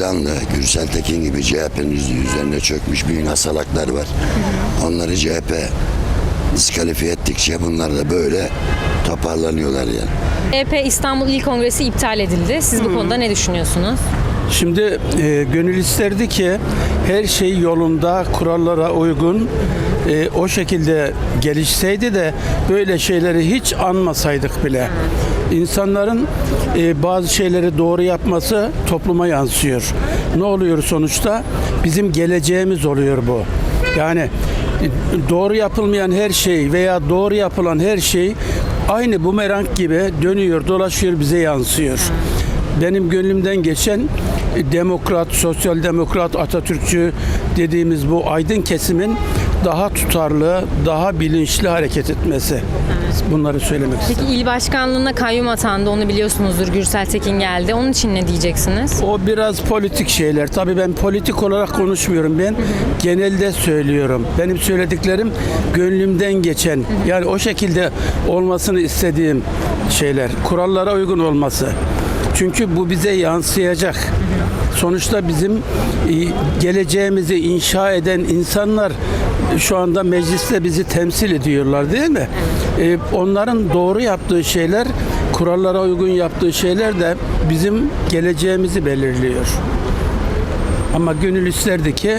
planlı Gürsel Tekin gibi CHP'nin üzerine çökmüş büyük asalaklar var. Onları CHP diskalifiye ettikçe bunlar da böyle toparlanıyorlar yani. CHP İstanbul İl Kongresi iptal edildi. Siz bu konuda ne düşünüyorsunuz? Şimdi e, gönül isterdi ki her şey yolunda, kurallara uygun e, o şekilde gelişseydi de böyle şeyleri hiç anmasaydık bile. İnsanların e, bazı şeyleri doğru yapması topluma yansıyor. Ne oluyor sonuçta? Bizim geleceğimiz oluyor bu. Yani e, doğru yapılmayan her şey veya doğru yapılan her şey aynı bumerang gibi dönüyor, dolaşıyor, bize yansıyor benim gönlümden geçen e, demokrat, sosyal demokrat, Atatürkçü dediğimiz bu aydın kesimin daha tutarlı, daha bilinçli hareket etmesi. Bunları söylemek istedim. Peki il başkanlığına kayyum atandı. Onu biliyorsunuzdur. Gürsel Tekin geldi. Onun için ne diyeceksiniz? O biraz politik şeyler. Tabii ben politik olarak konuşmuyorum. Ben genelde söylüyorum. Benim söylediklerim gönlümden geçen. Yani o şekilde olmasını istediğim şeyler. Kurallara uygun olması. Çünkü bu bize yansıyacak. Sonuçta bizim geleceğimizi inşa eden insanlar şu anda mecliste bizi temsil ediyorlar değil mi? E, Onların doğru yaptığı şeyler, kurallara uygun yaptığı şeyler de bizim geleceğimizi belirliyor. Ama gönül isterdi ki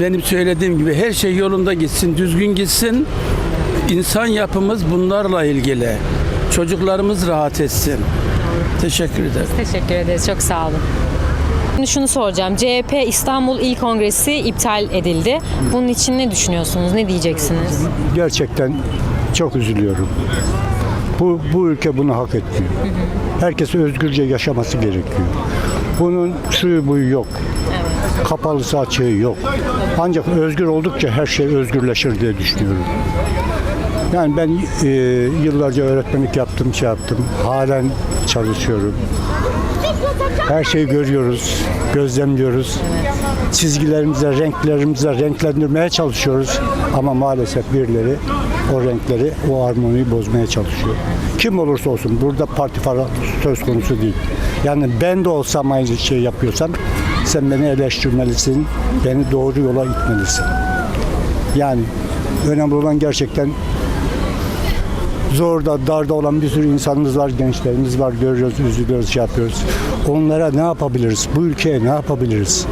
benim söylediğim gibi her şey yolunda gitsin, düzgün gitsin. İnsan yapımız bunlarla ilgili. Çocuklarımız rahat etsin. Teşekkür ederim. Teşekkür ederiz. Çok sağ olun. Şimdi şunu soracağım. CHP İstanbul İl Kongresi iptal edildi. Bunun için ne düşünüyorsunuz? Ne diyeceksiniz? Gerçekten çok üzülüyorum. Bu, bu ülke bunu hak etmiyor. Herkes özgürce yaşaması gerekiyor. Bunun suyu buyu yok. Kapalısı açığı yok. Ancak özgür oldukça her şey özgürleşir diye düşünüyorum. Yani ben e, yıllarca öğretmenlik yaptım, şey yaptım. Halen çalışıyorum. Her şeyi görüyoruz, gözlemliyoruz. Çizgilerimizle, renklerimizle renklendirmeye çalışıyoruz. Ama maalesef birileri o renkleri, o armoniyi bozmaya çalışıyor. Kim olursa olsun burada parti falan söz konusu değil. Yani ben de olsam aynı şey yapıyorsam sen beni eleştirmelisin, beni doğru yola itmelisin. Yani önemli olan gerçekten zorda, darda olan bir sürü insanımız var, gençlerimiz var, görüyoruz, üzülüyoruz, şey yapıyoruz. Onlara ne yapabiliriz? Bu ülkeye ne yapabiliriz?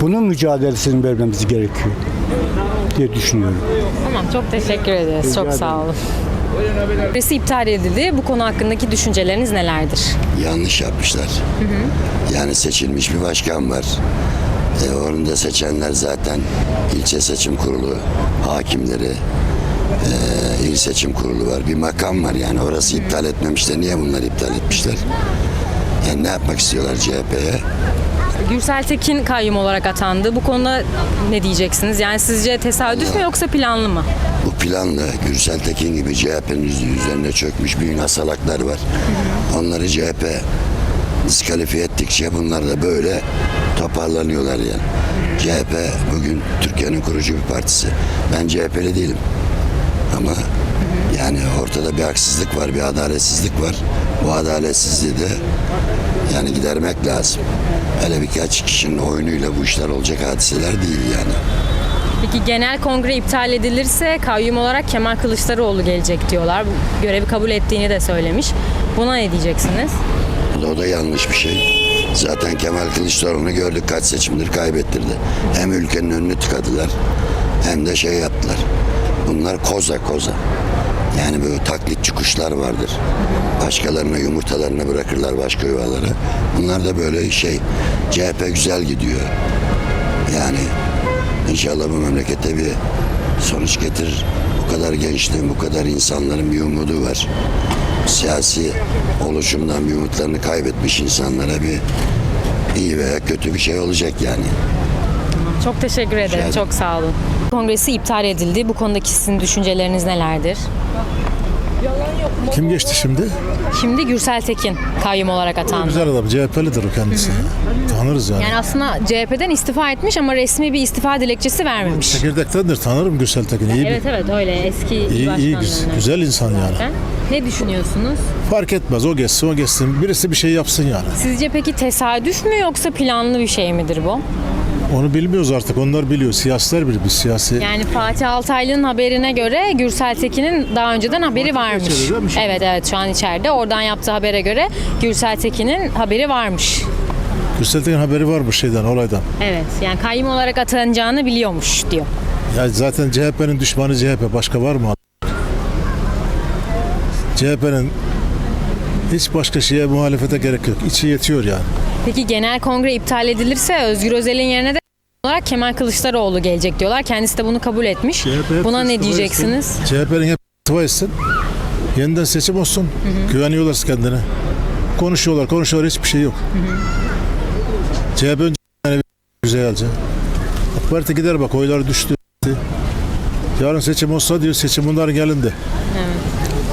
Bunun mücadelesini vermemiz gerekiyor diye düşünüyorum. Tamam. Çok teşekkür ederiz. Çok sağ olun. Kongresi iptal edildi. Bu konu hakkındaki düşünceleriniz nelerdir? Yanlış yapmışlar. Yani seçilmiş bir başkan var. E, onu da seçenler zaten ilçe seçim kurulu, hakimleri, e, il seçim kurulu var. Bir makam var yani orası iptal etmemişler. Niye bunlar iptal etmişler? Yani ne yapmak istiyorlar CHP'ye? Gürsel Tekin kayyum olarak atandı. Bu konuda ne diyeceksiniz? Yani sizce tesadüf mü yoksa planlı mı? Bu planlı Gürsel Tekin gibi CHP'nin üzerine çökmüş büyük asalaklar var. Onları CHP diskalifiye ettikçe bunlar da böyle toparlanıyorlar yani. CHP bugün Türkiye'nin kurucu bir partisi. Ben CHP'li değilim. Ama yani ortada bir haksızlık var, bir adaletsizlik var. Bu adaletsizliği de yani gidermek lazım. Hele birkaç kişinin oyunuyla bu işler olacak hadiseler değil yani. Peki genel kongre iptal edilirse kayyum olarak Kemal Kılıçdaroğlu gelecek diyorlar. Görevi kabul ettiğini de söylemiş. Buna ne diyeceksiniz? O da, o da yanlış bir şey. Zaten Kemal Kılıçdaroğlu'nu gördük kaç seçimdir kaybettirdi. Hem ülkenin önünü tıkadılar hem de şey yaptılar. Bunlar koza koza. Yani böyle taklitçi kuşlar vardır. Başkalarına yumurtalarını bırakırlar başka yuvalara. Bunlar da böyle şey CHP güzel gidiyor. Yani inşallah bu memlekete bir sonuç getirir. Bu kadar gençliğin, bu kadar insanların bir umudu var. Siyasi oluşumdan bir umutlarını kaybetmiş insanlara bir iyi veya kötü bir şey olacak yani. Çok teşekkür ederim. ederim. Çok sağ olun. Kongresi iptal edildi. Bu konudaki sizin düşünceleriniz nelerdir? Kim geçti şimdi? Şimdi Gürsel Tekin kayyum olarak atandı. Güzel adam. CHP'lidir o kendisi. Tanırız yani. Yani aslında CHP'den istifa etmiş ama resmi bir istifa dilekçesi vermemiş. Çekirdektendir. Tanırım Gürsel Tekin. İyi, Evet bir, evet öyle eski iyi, iyi, güzel, güzel insan yani. Ne düşünüyorsunuz? Fark etmez o geçsin o geçsin. Birisi bir şey yapsın yani. Sizce peki tesadüf mü yoksa planlı bir şey midir bu? Onu bilmiyoruz artık. Onlar biliyor. Siyasiler biliyor. Biz siyasi. Yani Fatih Altaylı'nın haberine göre Gürsel Tekin'in daha önceden haberi varmış. içeride değil mi şimdi? Evet evet şu an içeride. Oradan yaptığı habere göre Gürsel Tekin'in haberi varmış. Gürsel haberi var bu şeyden, olaydan. Evet yani kayyum olarak atanacağını biliyormuş diyor. Ya zaten CHP'nin düşmanı CHP. Başka var mı? CHP'nin hiç başka şeye muhalefete gerek yok. İçi yetiyor yani. Peki genel kongre iptal edilirse Özgür Özel'in yerine de olarak Kemal Kılıçdaroğlu gelecek diyorlar. Kendisi de bunu kabul etmiş. hep Buna ne diyeceksiniz? CHP'nin hep istifa etsin. Yeniden seçim olsun. Güveniyorlar kendine. Konuşuyorlar, konuşuyorlar. Hiçbir şey yok. CHP önce yani güzelce. AK Parti gider bak oylar düştü. Yarın seçim olsa diyor seçim bunların elinde.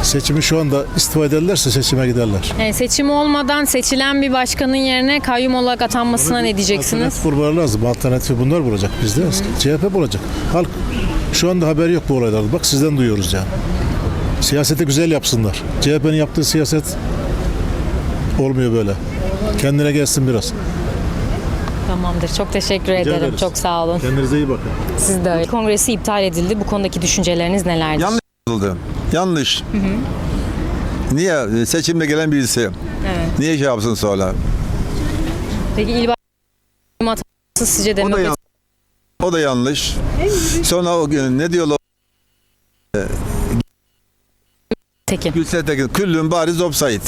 Seçimi şu anda istifa ederlerse seçime giderler. Yani seçim olmadan seçilen bir başkanın yerine kayyum olarak atanmasına ne diyeceksiniz? Alternatif bulmaları lazım. Alternatifi bunlar bulacak bizde. CHP bulacak. Halk şu anda haberi yok bu olaylardan. Bak sizden duyuyoruz yani. Siyaseti güzel yapsınlar. CHP'nin yaptığı siyaset olmuyor böyle. Kendine gelsin biraz. Tamamdır. Çok teşekkür ederim. ederiz. Çok sağ olun. Kendinize iyi bakın. Siz de öyle. Kongresi iptal edildi. Bu konudaki düşünceleriniz nelerdir? Yanlış yapıldı. Yanlış. Niye? Seçimde gelen birisi. Evet. Niye şey yapsın sonra? Peki il başkanı sizce O da, demokrasi yan- o da yanlış. Sonra o gün ne diyorlar? Tekin? Gülsel Tekin, küllün bariz offside.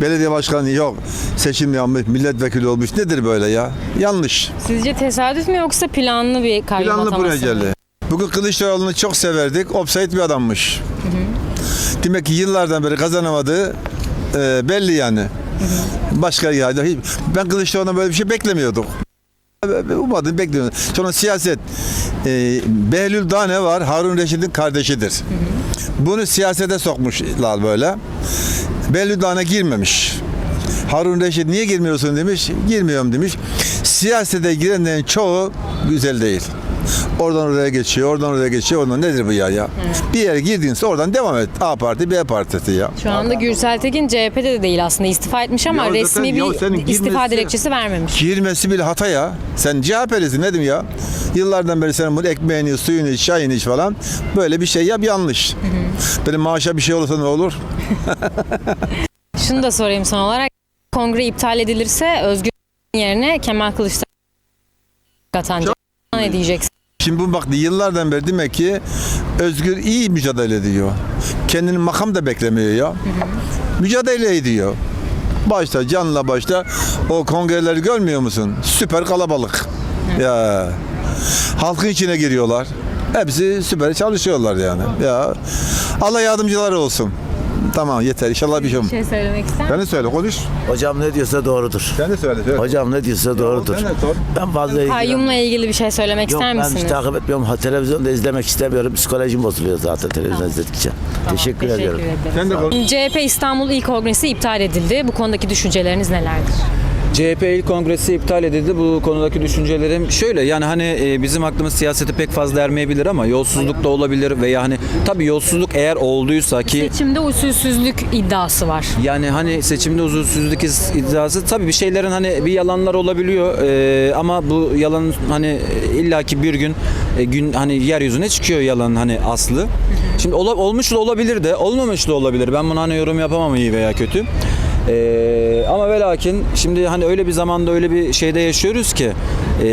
Belediye başkanı yok. Seçim yapmış, milletvekili olmuş. Nedir böyle ya? Yanlış. Sizce tesadüf mü yoksa planlı bir kayyum Planlı ataması mı? Bugün Kılıçdaroğlu'nu çok severdik. Offside bir adammış. Demek ki yıllardan beri kazanamadığı e, belli yani. Başka yani. hiç- Ben Kılıçdaroğlu'na böyle bir şey beklemiyordum. Umadım beklemiyordum. Sonra siyaset. E, Behlül Dane var. Harun Reşit'in kardeşidir. Bunu siyasete sokmuşlar böyle. Behlül Dane girmemiş. Harun Reşit niye girmiyorsun demiş. Girmiyorum demiş. Siyasete girenlerin çoğu güzel değil. Oradan oraya geçiyor, oradan oraya geçiyor. Oradan nedir bu ya ya? Bir yere girdiğinse oradan devam et. A parti, B partisi ya. Şu anda Gürsel Tekin CHP'de de değil aslında istifa etmiş ama Ya zaten resmi ya bir senin istifa girmesi- dilekçesi vermemiş. Girmesi bile hata ya. Sen CHP'lisin nedim ya? Yıllardan beri senin bunu ekmeğini, suyunu iç, çayını iç falan. Böyle bir şey yap yanlış. Benim maaşa bir şey olursa ne olur? Şunu da sorayım son olarak. Kongre iptal edilirse Özgür yerine Kemal Kılıçdaroğlu atanacak. Ne diyeceksin? Şimdi bu bak yıllardan beri demek ki Özgür iyi mücadele ediyor. Kendini makam da beklemiyor ya. Mücadele ediyor. Başta canla başta o kongreleri görmüyor musun? Süper kalabalık. Ya halkın içine giriyorlar. Hepsi süper çalışıyorlar yani. Ya Allah yardımcıları olsun. Tamam yeter inşallah bir şey olmaz. şey söylemek ister Sen de söyle konuş. Hocam ne diyorsa doğrudur. Sen de söyle. söyle. Hocam ne diyorsa doğrudur. sen de sor. Ben fazla ilgilenmiyorum. Kayyumla ilgili bir şey söylemek Yok ister ben hiç takip etmiyorum. Ha, televizyonda izlemek istemiyorum. Psikolojim bozuluyor zaten televizyon izledikçe. Tamam, teşekkür, ediyorum. ederim. Sen de konuş. CHP İstanbul İl Kongresi iptal edildi. Bu konudaki düşünceleriniz nelerdir? CHP İl Kongresi iptal edildi. Bu konudaki düşüncelerim şöyle yani hani e, bizim aklımız siyasete pek fazla ermeyebilir ama yolsuzluk da olabilir veya hani tabii yolsuzluk eğer olduysa ki Seçimde usulsüzlük iddiası var. yani hani seçimde usulsüzlük iddiası tabii bir şeylerin hani bir yalanlar olabiliyor e, ama bu yalan hani illaki bir gün e, gün hani yeryüzüne çıkıyor yalan hani aslı. Şimdi ola- olmuş da olabilir de olmamış da olabilir. Ben buna hani yorum yapamam iyi veya kötü. E, ama ve lakin şimdi hani öyle bir zamanda öyle bir şeyde yaşıyoruz ki e,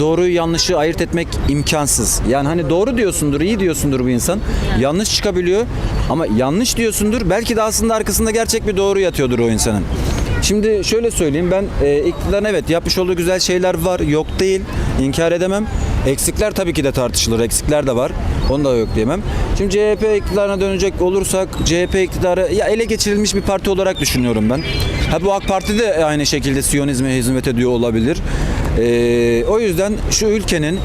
doğruyu yanlışı ayırt etmek imkansız. Yani hani doğru diyorsundur, iyi diyorsundur bu insan. Yanlış çıkabiliyor ama yanlış diyorsundur. Belki de aslında arkasında gerçek bir doğru yatıyordur o insanın. Şimdi şöyle söyleyeyim ben e, iktidarın evet yapmış olduğu güzel şeyler var yok değil inkar edemem. Eksikler tabii ki de tartışılır eksikler de var onu da yok diyemem. Şimdi CHP iktidarına dönecek olursak CHP iktidarı ya ele geçirilmiş bir parti olarak düşünüyorum ben. Ha bu AK Parti de aynı şekilde Siyonizme hizmet ediyor olabilir. E, o yüzden şu ülkenin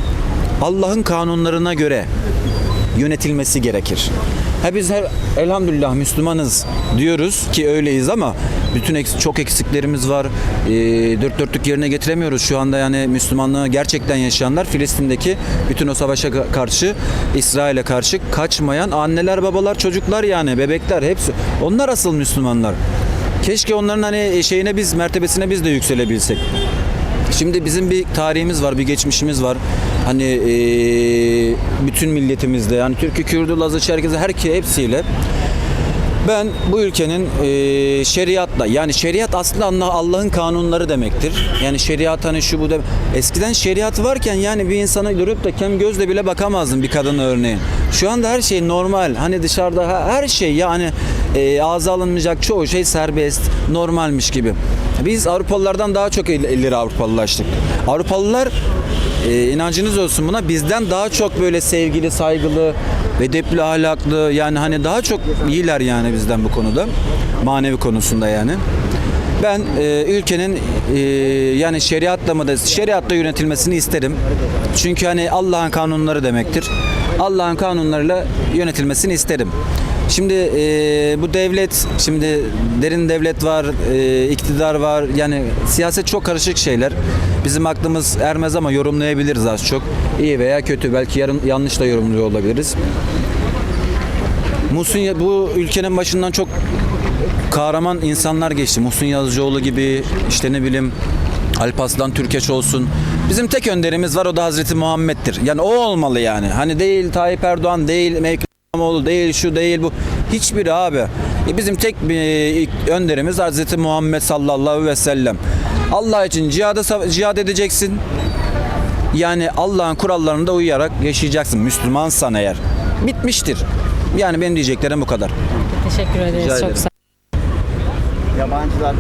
Allah'ın kanunlarına göre yönetilmesi gerekir. Ha biz her elhamdülillah Müslümanız diyoruz ki öyleyiz ama bütün eks- çok eksiklerimiz var. Ee, dört dörtlük yerine getiremiyoruz şu anda yani Müslümanlığı gerçekten yaşayanlar Filistin'deki bütün o savaşa ka- karşı İsrail'e karşı kaçmayan anneler, babalar, çocuklar yani bebekler hepsi. Onlar asıl Müslümanlar. Keşke onların hani şeyine biz mertebesine biz de yükselebilsek. Şimdi bizim bir tarihimiz var, bir geçmişimiz var. Hani eee, bütün milletimizde yani Türk'ü, Kürdü, Lazı, Çerkezi herki hepsiyle ben bu ülkenin eee, şeriatla yani şeriat aslında Allah- Allah'ın kanunları demektir. Yani şeriat hani şu bu da eskiden şeriat varken yani bir insana durup da kem gözle bile bakamazdın bir kadın örneğin. Şu anda her şey normal. Hani dışarıda he- her şey yani eee ağza alınmayacak çoğu şey serbest, normalmiş gibi. Biz Avrupalılardan daha çok il- ileri Avrupalılaştık. Avrupalılar e, inancınız olsun buna bizden daha çok böyle sevgili, saygılı, edepli, ahlaklı yani hani daha çok iyiler yani bizden bu konuda. Manevi konusunda yani. Ben e, ülkenin e, yani şeriatla mı da şeriatla yönetilmesini isterim. Çünkü hani Allah'ın kanunları demektir. Allah'ın kanunlarıyla yönetilmesini isterim. Şimdi e, bu devlet, şimdi derin devlet var, e, iktidar var. Yani siyaset çok karışık şeyler. Bizim aklımız ermez ama yorumlayabiliriz az çok. İyi veya kötü. Belki yarın yanlış da yorumluyor olabiliriz. Musun bu ülkenin başından çok kahraman insanlar geçti. Muhsin Yazıcıoğlu gibi işte ne bileyim Alparslan Türkeş olsun. Bizim tek önderimiz var o da Hazreti Muhammed'dir. Yani o olmalı yani. Hani değil Tayyip Erdoğan değil İmamoğlu değil şu değil bu. Hiçbiri abi. E bizim tek bir önderimiz Hazreti Muhammed sallallahu ve sellem. Allah için cihada, cihad edeceksin. Yani Allah'ın kurallarına da uyarak yaşayacaksın. Müslümansan eğer. Bitmiştir. Yani benim diyeceklerim bu kadar. Teşekkür ederiz. Rica Çok ederim. sağ Yabancılar